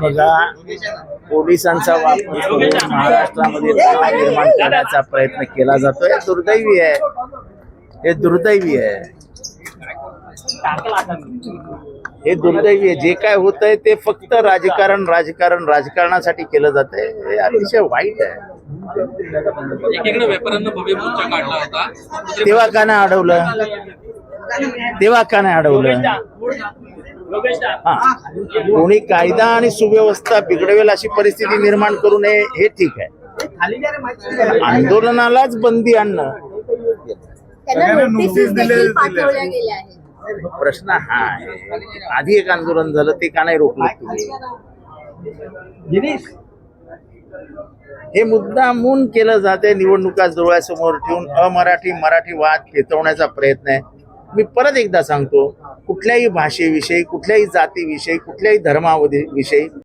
बघा पोलिसांचा वापर करून महाराष्ट्रामध्ये तणाव निर्माण करण्याचा प्रयत्न केला जातोय. हे दुर्दैवी आहे. हे दुर्दैवी आहे. हे दुर्दैवी आहे. जे काय होत आहे ते फक्त राजकारण राजकारण राजकारणासाठी केलं जात आहे हे अतिशय वाईट आहे. तेव्हा का नाही अडवलं? तेव्हा का नाही अडवलं? कोणी कायदा आणि सुव्यवस्था बिघडवेल अशी परिस्थिती निर्माण करू नये हे ठीक आहे. आंदोलनालाच बंदी आणणं. प्रश्न हा आहे. आधी एक आंदोलन झालं ते का नाही रोखलं तुम्ही? हे मुद्दामून केलं जाते निवडणुका डोळ्यासमोर ठेवून अमराठी मराठी वाद खेचवण्याचा प्रयत्न आहे. मी परत एकदा सांगतो कुठल्याही भाषेविषयी कुठल्याही जातीविषयी कुठल्याही धर्माविषयी